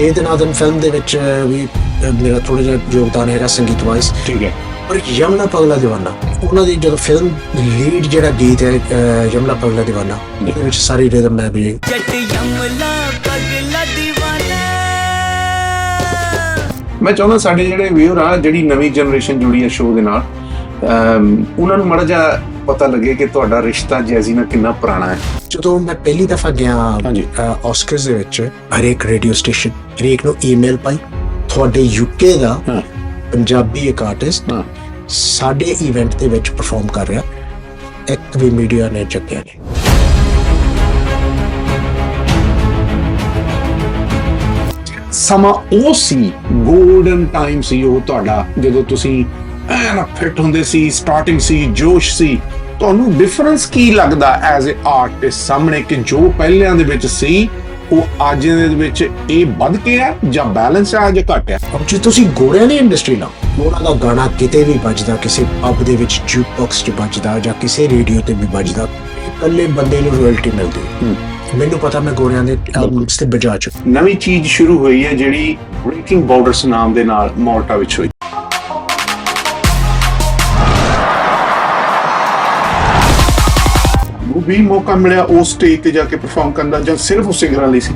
ਇਹਦੇ ਨਾਲ ਦਿਨ ਫਿਲਮ ਦੇ ਵਿੱਚ ਵੀ ਮੇਰਾ ਥੋੜਾ ਜਿਹਾ ਯੋਗਦਾਨ ਹੈ ਸੰਗੀਤ ਵਾਈਸ ਠੀਕ ਹੈ। ਪਰ ਯਮਨਾ ਪਗਲਾ دیਵਾਨਾ ਉਹਨਾਂ ਦੀ ਜਦੋਂ ਫਿਲਮ ਲੀਡ ਜਿਹੜਾ ਗੀਤ ਹੈ ਯਮਨਾ ਪਗਲਾ دیਵਾਨਾ ਉਹਦੇ ਵਿੱਚ ਸਾਰੀ ਰਿਦਮ ਹੈ ਵੀ ਜੱਟ ਯਮਲਾ ਪਗਲਾ دیਵਾਨਾ ਮੈਂ ਚਾਹੁੰਦਾ ਸਾਡੇ ਜਿਹੜੇ ਵੀਅਰ ਆ ਜਿਹੜੀ ਨਵੀਂ ਜਨਰੇਸ਼ਨ ਜੁੜੀ ਹੈ ਸ਼ੋਅ ਦੇ ਨਾਲ ਉਹਨਾਂ ਨੂੰ ਮੜਾ ਜਾ ਪਤਾ ਲੱਗੇ ਕਿ ਤੁਹਾਡਾ ਰਿਸ਼ਤਾ ਜੈਜ਼ੀ ਨਾਲ ਕਿੰਨਾ ਪੁਰਾਣਾ ਹੈ। ਜਦੋਂ ਮੈਂ ਪਹਿਲੀ ਦਫਾ ਗਿਆ। ਆਸਕਰਸ ਦੇ ਵਿੱਚ ਹਰੇਕ ਰੇਡੀਓ ਸਟੇਸ਼ਨ ਹਰੇਕ ਨੂੰ ਈਮੇਲ ਪਾਈ। ਤੁਹਾਡੇ ਯੂਕੇ ਦਾ ਪੰਜਾਬੀ ਇੱਕ ਆਰਟਿਸਟ ਸਾਡੇ ਇਵੈਂਟ ਦੇ ਵਿੱਚ ਪਰਫਾਰਮ ਕਰ ਰਿਹਾ। ਇੱਕ ਵੀ ਮੀਡੀਆ ਨੇ ਚੱਕਿਆ ਨਹੀਂ। ਸਮਾਂ ਉਹ ਸੀ 골ਡਨ ਟਾਈਮ ਸੀ ਉਹ ਤੁਹਾਡਾ ਜਦੋਂ ਤੁਸੀਂ ਐਨ ਫਿੱਟ ਹੁੰਦੇ ਸੀ ਸਟਾਰਟਿੰਗ ਸੀ ਜੋਸ਼ ਸੀ। ਤੁਹਾਨੂੰ ਡਿਫਰੈਂਸ ਕੀ ਲੱਗਦਾ ਐਜ਼ ਅ ਆਰਟਿਸਟ ਸਾਹਮਣੇ ਕਿ ਜੋ ਪਹਿਲਿਆਂ ਦੇ ਵਿੱਚ ਸੀ ਉਹ ਅੱਜ ਦੇ ਵਿੱਚ ਇਹ ਵੱਧ ਕੇ ਆ ਜਾਂ ਬੈਲੈਂਸ ਆ ਜਾਂ ਘਟ ਆ ਅਬ ਜੇ ਤੁਸੀਂ ਗੋਰਿਆਂ ਦੀ ਇੰਡਸਟਰੀ ਨਾਲ ਉਹਨਾਂ ਦਾ ਗਾਣਾ ਕਿਤੇ ਵੀ ਵੱਜਦਾ ਕਿਸੇ ਪਬ ਦੇ ਵਿੱਚ ਜੂਕ ਬਾਕਸ 'ਚ ਵੱਜਦਾ ਜਾਂ ਕਿਸੇ ਰੇਡੀਓ ਤੇ ਵੀ ਵੱਜਦਾ ਇਕੱਲੇ ਬੰਦੇ ਨੂੰ ਰਾਇਲਟੀ ਮਿਲਦੀ ਮੈਨੂੰ ਪਤਾ ਮੈਂ ਗੋਰਿਆਂ ਦੇ ਐਲਬਮਸ ਤੇ ਬਜਾ ਚੁੱਕਾ। ਨਵੀਂ ਚੀਜ਼ ਸ਼ੁਰੂ ਹੋਈ ਹੈ ਜਿਹੜੀ ਬ੍ਰੇਕਿੰਗ ਬਾਰਡਰਸ ਨਾਮ ਦੇ ਨਾਲ ਮੌਲਟਾ ਵਿੱਚ ਹੋਈ। ਵੀ ਮੌਕਾ ਮਿਲਿਆ ਉਸ ਸਟੇਜ ਤੇ ਜਾ ਕੇ ਪਰਫਾਰਮ ਕਰਨ ਦਾ ਜਾਂ ਸਿਰਫ ਉਸ ਸਿੰਗਰਾਂ ਲਈ ਸੀ?